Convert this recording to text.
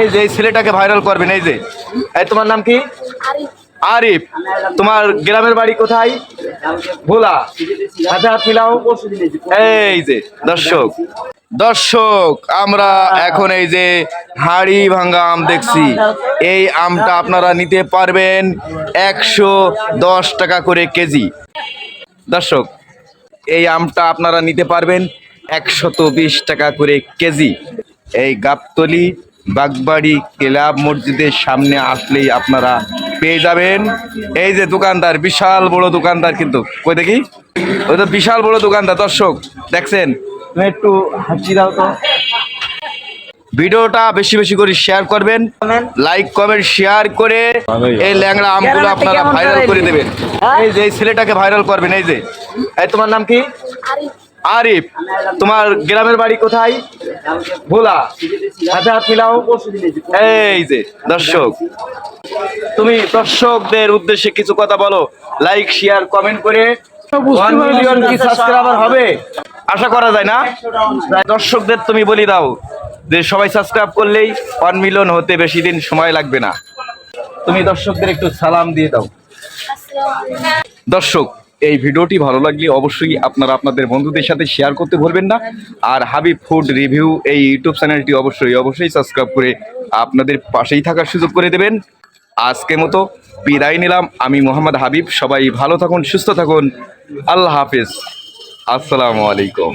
এই যে এই ছেলেটাকে ভাইরাল করবেন এই যে। এই তোমার নাম কি? আরিফ। তোমার গ্রামের বাড়ি কোথায়? ভোলা। হাতে হাত মিলাও। এই যে দর্শক। দর্শক আমরা এখন এই যে হাড়ি ভাঙ্গা আম দেখছি। এই আমটা আপনারা নিতে পারবেন একশো দশ টাকা করে কেজি। দর্শক এই আমটা আপনারা নিতে পারবেন একশত বিশ টাকা করে কেজি। এই গাবতলি বাগবাড়ি ক্লাব মসজিদের সামনে আসলেই আপনারা পেয়ে যাবেন। এই যে দোকানদার বিশাল বড় দোকানদার কিন্তু। কই দেখি? ওই তো বিশাল বড় দোকানদার দর্শক দেখছেন? তুমি একটু হাসি দাও তো। ভিডিওটা বেশি বেশি করে শেয়ার করবেন লাইক কমেন্ট শেয়ার করে এই ল্যাংড়া আমগুলো আপনারা ভাইরাল করে দেবেন। এই যে এই ছেলেটাকে ভাইরাল করবেন এই যে। এই তোমার নাম কি? আরিফ তোমার গ্রামের বাড়ি কোথায়? ভোলা হাতে হাত মিলাও। এই যে দর্শক তুমি দর্শকদের উদ্দেশ্যে কিছু কথা বলো লাইক শেয়ার কমেন্ট করে। ওয়ান মিলিয়ন কি সাবস্ক্রাইবার হবে? আশা করা যায় না? দর্শকদের তুমি বলি দাও যে সবাই সাবস্ক্রাইব করলেই ওয়ান মিলিয়ন হতে বেশি দিন সময় লাগবে না। তুমি দর্শকদের একটু সালাম দিয়ে দাও। দর্শক এই ভিডিওটি ভালো লাগলে অবশ্যই আপনারা আপনাদের বন্ধুদের সাথে শেয়ার করতে ভুলবেন না। আর হাবিব ফুড রিভিউ এই ইউটিউব চ্যানেলটি অবশ্যই অবশ্যই সাবস্ক্রাইব করে আপনাদের পাশেই থাকার সুযোগ করে দেবেন। আজকে মতো বিদায় নিলাম। আমি মোহাম্মদ হাবিব, সবাই ভালো থাকুন, সুস্থ থাকুন। আল্লাহ হাফিজ। আসসালামু আলাইকুম।